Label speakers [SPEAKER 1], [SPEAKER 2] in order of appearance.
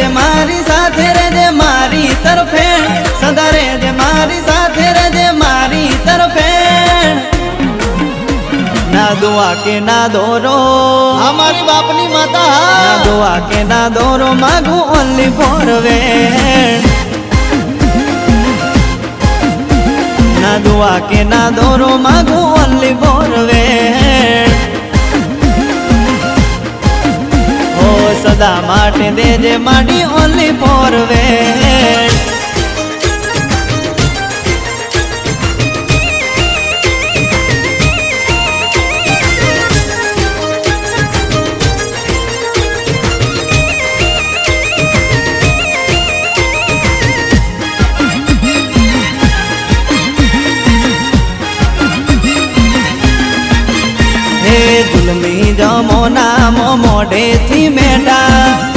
[SPEAKER 1] રેજે મારી સાથે રેજે મારી તરફેણ સદા રેજે મારી સાથે રેજે મારી તરફેણ ના દુઆ કે ના દોરો
[SPEAKER 2] હા મારી બાપની માતા
[SPEAKER 1] ના
[SPEAKER 2] હા
[SPEAKER 1] દુઆ કે ના દોરો માગું ઓનલી ફોર વેણ ના દુઆ કે ના દોરો માગું ઓનલી ફોર વેણ સદા માટે દેજે માડી ઓનલી ફોર વેણ રે જુલમી જમોના મો મોઢેથી મેડા.